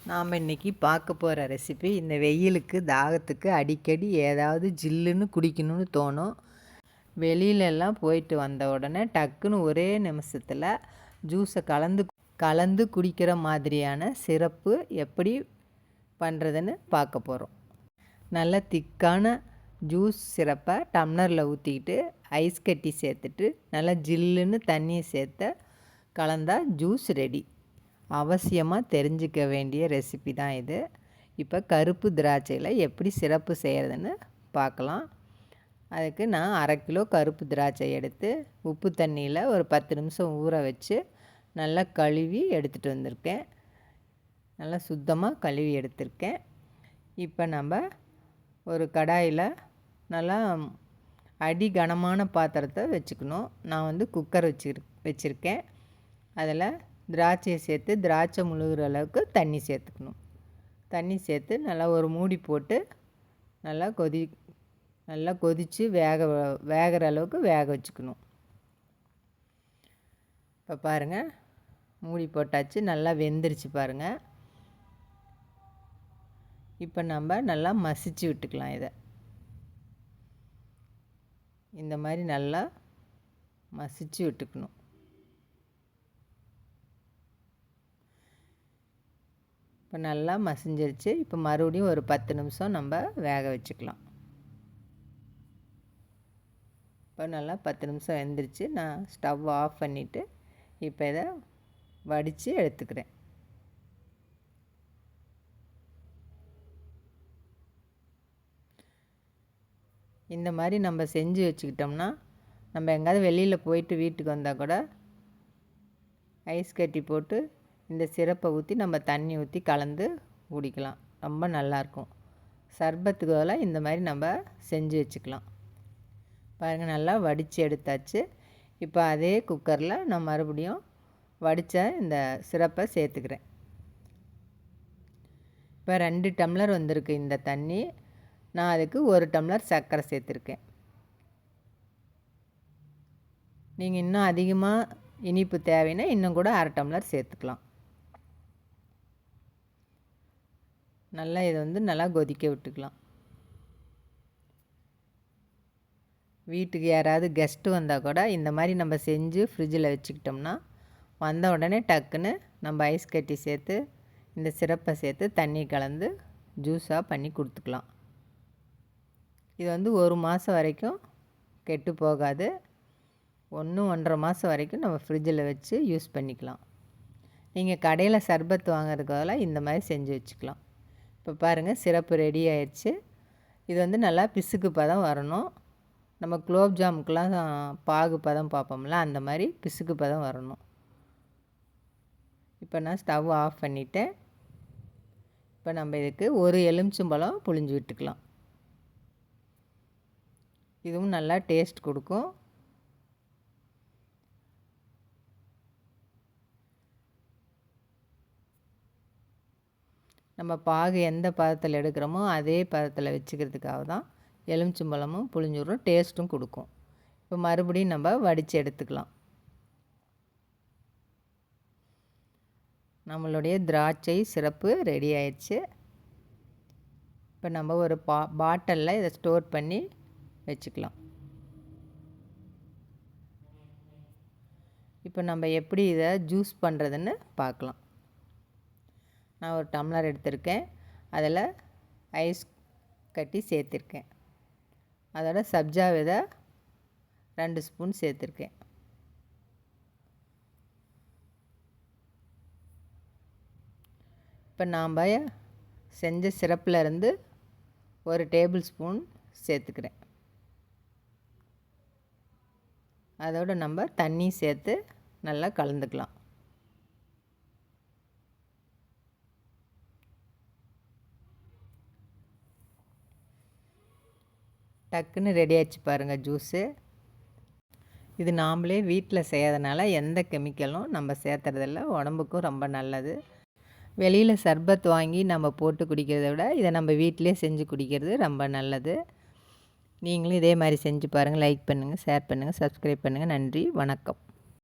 நாம் இன்றைக்கி பார்க்க போகிற ரெசிபி இந்த வெயிலுக்கு தாகத்துக்கு அடிக்கடி ஏதாவது ஜில்லுன்னு குடிக்கணும்னு தோணும். வெளியிலெல்லாம் போயிட்டு வந்த உடனே டக்குன்னு ஒரே நிமிஷத்தில் ஜூஸை கலந்து கலந்து குடிக்கிற மாதிரியான சிறப்பு எப்படி பண்ணுறதுன்னு பார்க்க போகிறோம் நல்ல திக்கான ஜூஸ் சிறப்பை டம்ளரில் ஊற்றிக்கிட்டு ஐஸ் கட்டி சேர்த்துட்டு நல்லா ஜில்லுன்னு தண்ணியை சேர்த்து கலந்தால் ஜூஸ் ரெடி அவசியமாக தெரிஞ்சிக்க வேண்டிய ரெசிபி தான் இது. இப்போ கருப்பு திராட்சையில் எப்படி சிறப்பு செய்கிறதுன்னு பார்க்கலாம். அதுக்கு நான் அரை கிலோ கருப்பு திராட்சை எடுத்து உப்பு தண்ணியில் ஒரு பத்து நிமிஷம் ஊற வச்சு நல்லா கழுவி எடுத்துகிட்டு வந்திருக்கேன். நல்லா சுத்தமாக கழுவி எடுத்திருக்கேன். இப்போ நம்ம ஒரு கடாயில் நல்லா அடி கனமான பாத்திரத்தை வச்சுக்கணும். நான் வந்து குக்கர் வச்சு வச்சுருக்கேன். அதில் திராட்சையை சேர்த்து திராட்சை முழுகிற அளவுக்கு தண்ணி சேர்த்துக்கணும். தண்ணி சேர்த்து நல்லா ஒரு மூடி போட்டு நல்லா கொதி நல்லா கொதித்து வேக வேகிற அளவுக்கு வேக வச்சுக்கணும். இப்போ பாருங்கள் மூடி போட்டாச்சு நல்லா வெந்துருச்சு பாருங்கள் இப்போ நம்ம நல்லா மசிச்சு விட்டுக்கலாம் இதை. இந்த மாதிரி நல்லா மசிச்சு விட்டுக்கணும். இப்போ நல்லா மசிஞ்சிருச்சு. இப்போ மறுபடியும் ஒரு பத்து நிமிஷம் நம்ம வேக வச்சுக்கலாம். இப்போ நல்லா பத்து நிமிஷம் வெந்துருச்சு. நான் ஸ்டவ் ஆஃப் பண்ணிவிட்டு இப்போ இதை வடித்து எடுத்துக்கிறேன். இந்த மாதிரி நம்ம செஞ்சு வச்சுக்கிட்டோம்னா நம்ம எங்கேயாவது வெளியில் போயிட்டு வீட்டுக்கு வந்தால் கூட ஐஸ் கட்டி போட்டு இந்த சிரப்பை ஊற்றி நம்ம தண்ணி ஊற்றி கலந்து குடிக்கலாம். ரொம்ப நல்லாயிருக்கும் சர்பத்துக்கு பதிலாக இந்த மாதிரி நம்ம செஞ்சு வச்சுக்கலாம். பாருங்கள் நல்லா வடித்து எடுத்தாச்சு. இப்போ அதே குக்கரில் நான் மறுபடியும் வடித்த இந்த சிரப்பை சேர்த்துக்கிறேன். இப்போ ரெண்டு டம்ளர் வந்திருக்கு இந்த தண்ணி. நான் அதுக்கு ஒரு டம்ளர் சர்க்கரை சேர்த்துருக்கேன். நீங்கள் இன்னும் அதிகமாக இனிப்பு தேவைன்னா இன்னும் கூட அரை டம்ளர் சேர்த்துக்கலாம். நல்லா இதை வந்து நல்லா கொதிக்க விட்டுக்கலாம். வீட்டுக்கு யாராவது கெஸ்ட்டு வந்தால் கூட இந்த மாதிரி நம்ம செஞ்சு ஃப்ரிட்ஜில் வச்சுக்கிட்டோம்னா வந்த உடனே டக்குன்னு நம்ம ஐஸ் கட்டி சேர்த்து இந்த சிரப்பை சேர்த்து தண்ணி கலந்து ஜூஸாக பண்ணி கொடுத்துக்கலாம். இது வந்து ஒரு மாதம் வரைக்கும் கெட்டு போகாது. ஒன்று ஒன்றரை மாதம் வரைக்கும் நம்ம ஃப்ரிட்ஜில் வச்சு யூஸ் பண்ணிக்கலாம். நீங்கள் கடையில் சர்பத் பதிலாக இந்த மாதிரி செஞ்சு வச்சுக்கலாம். இப்போ பாருங்கள் சிறப்பு ரெடி ஆயிடுச்சு. இது வந்து நல்லா பிசுக்கு பதம் வரணும். நம்ம குலோப் ஜாமுக்கெலாம் பாகு பதம் பார்ப்போம்ல அந்த மாதிரி பிசுக்கு பதம் வரணும். இப்போ நான் ஸ்டவ் ஆஃப் பண்ணிவிட்டேன் இப்போ நம்ம இதுக்கு ஒரு எலுமிச்சம்பழம் புழிஞ்சு விட்டுக்கலாம். இதுவும் நல்லா டேஸ்ட் கொடுக்கும். நம்ம பாகு எந்த பதத்தில் எடுக்கிறோமோ அதே பதத்தில் வச்சுக்கிறதுக்காக தான் எலுமிச்சம்பழமும் புளிஞ்சுரும் டேஸ்ட்டும் கொடுக்கும். இப்போ மறுபடியும் நம்ம வடித்து எடுத்துக்கலாம். நம்மளுடைய திராட்சை சிறப்பு ரெடி ஆயிடுச்சு. இப்போ நம்ம ஒரு பா பாட்டிலில் இதை ஸ்டோர் பண்ணி வச்சுக்கலாம். இப்போ நம்ம எப்படி இதை ஜூஸ் பண்ணுறதுன்னு பார்க்கலாம். நான் ஒரு டம்ளர் எடுத்திருக்கேன். அதில் ஐஸ் கட்டி சேர்த்துருக்கேன். அதோட சப்ஜா விதை ரெண்டு ஸ்பூன் சேர்த்துருக்கேன். இப்போ நாம் செஞ்ச சிறப்பில் இருந்து ஒரு டேபிள் ஸ்பூன் சேர்த்துக்கிறேன். அதோடு நம்ம தண்ணி சேர்த்து நல்லா கலந்துக்கலாம். டக்குன்னு ரெடி ஆச்சு பாருங்கள் ஜூஸு இது நாம்ளே வீட்டில் செய்யறதுனால எந்த கெமிக்கலும் நம்ம சேர்த்துறதில்ல. உடம்புக்கும் ரொம்ப நல்லது. வெளியில் சர்பத் வாங்கி நம்ம போட்டு குடிக்கிறத விட இதை நம்ம வீட்டிலே செஞ்சு குடிக்கிறது ரொம்ப நல்லது. நீங்களும் இதே மாதிரி செஞ்சு பாருங்கள் லைக் பண்ணுங்கள் ஷேர் பண்ணுங்கள் சப்ஸ்கிரைப் பண்ணுங்கள் நன்றி வணக்கம்.